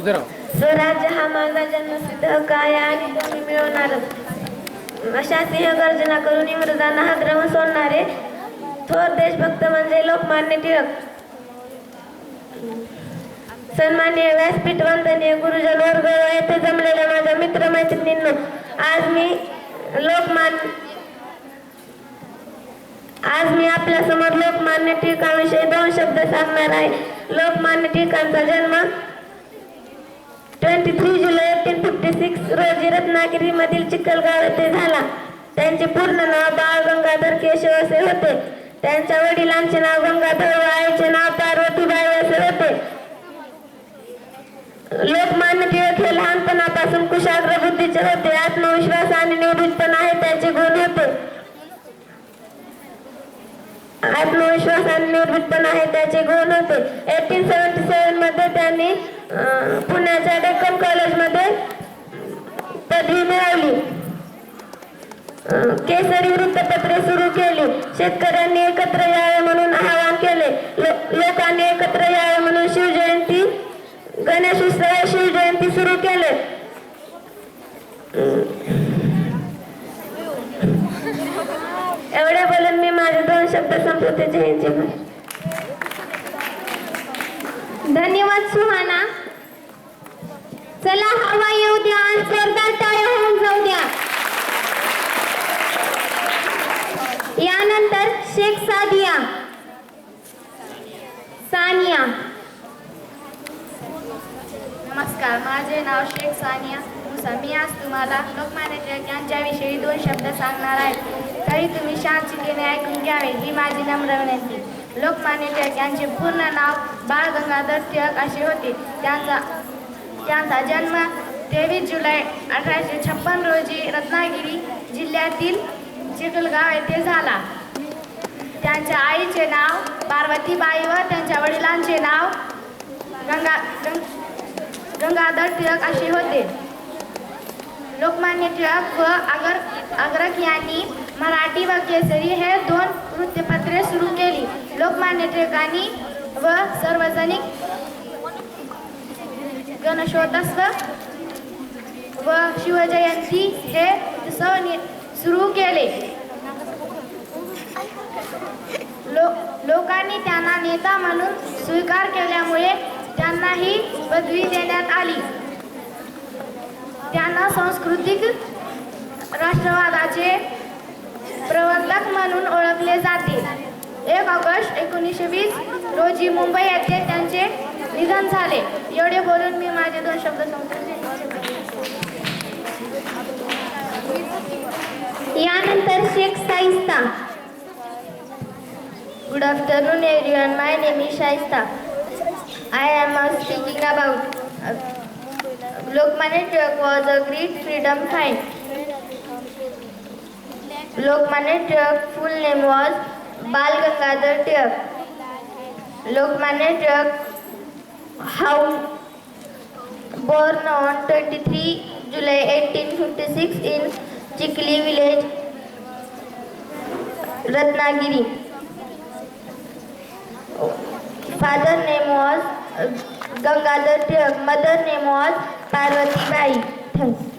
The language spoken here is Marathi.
इधर आओ। स्वराज्य हा माझा जन्मसिद्ध हक्क आहे आणि तो मी मिळवणारच. अशा सिंहगर्जना करून इंग्रजांना हादरवून सोडणारे थोर देशभक्त म्हणजे लोकमान्य टिळक. सन्मान्य व्यासपीठ वंदनीय गुरुजन वर्ग येथे जमलेल्या माझ्या मित्र मैत्रिणींनो आज मी लोकमान आज मी आपल्यासमोर लोकमान्य टिळकांविषयी दोन शब्द सांगणार आहे. लोकमान्य टिळकांचा जन्म ट्वेंटी थ्री जुलै एटीन फिफ्टी सिक्स रोजी रत्नागिरीमधील चिखलगाव येथे झाला. त्यांचे पूर्ण नाव बाळ गंगाधर केशव असे होते. त्यांच्या वडिलांचे नाव गंगाधर व आईचे नाव पार्वतीबाई असे होते. लोकमान्य टिळक हे लहानपणापासून कुशाग्र बुद्धीचे होते. आत्मविश्वास आणि निर्भीडपणा हे त्याचे गुण होते. आत्मविश्वास आणि निर्भीडपणा हे त्याचे गुण होते. एटीन सेव्हन्टी सेव्हनमध्ये त्यांनी पुण्याच्या डेक्कन कॉलेजमध्ये पदवी मिळवली. केसरी वृत्तपत्रे सुरू केली. शेतकऱ्यांनी एकत्र यावे म्हणून आवाहन केले. लोकांनी एकत्र यावे म्हणून शिवजयंती गणेश उत्सव शिवजयंती सुरू केले. एवढे बोलून मी माझे दोन शब्द संपवते. जयंती धन्यवाद सुहाना. चला हवा येऊ द्या आणि जोरदार टाळ्या होऊन जाऊ द्या. यानंतर शेख सादिया. सानिया. नमस्कार माझे नाव शेख सानिया मुसा. मी आज तुम्हाला लोकमान्य टिळक यांच्याविषयी दोन शब्द सांगणार आहे. तरी तुम्ही शांततेने ऐकून घ्यावे ही माझी नम्र विनंती. लोकमान्य टिळक यांचे पूर्ण नाव बाळ गंगाधर टिळक असे होते. त्यांचा त्यांचा जन्म तेवीस जुलै अठराशे छप्पन रोजी रत्नागिरी जिल्ह्यातील चिखलगाव येथे झाला. त्यांच्या आईचे नाव पार्वतीबाई व त्यांच्या वडिलांचे नाव गंगा गंग गंगाधर टिळक असे होते. लोकमान्य टिळक व आगर अग्रक यांनी मराठी व केसरी हे दोन वृत्तपत्रे सुरू केली. लोकमान्य टिळकांनी व सार्वजनिक गणेशोत्सव व शिवजयंती हे उत्सव सुरू केले. लो लोकांनी त्यांना नेता म्हणून स्वीकार केल्यामुळे त्यांना ही पदवी देण्यात आली. त्यांना सांस्कृतिक राष्ट्रवादाचे प्रवर्तक म्हणून ओळखले जाते. एक ऑगस्ट एकोणीसशे वीस रोजी मुंबई येथे त्यांचे निधन झाले. एवढे बोलून मी माझे दोन शब्द सांगतो यानंतर Shaikh Shaista good afternoon everyone my name is Shahista I am are speaking about Lokmanya Tilak was a great freedom fine Lokmanya Tilak full name was Bal Gangadhar Tilak Lokmanya Tilak how born on 23 July 1856 in Chikli village, Ratnagiri. Father name was uh, Gangadhar Tilak. Mother name was Parvati Bai.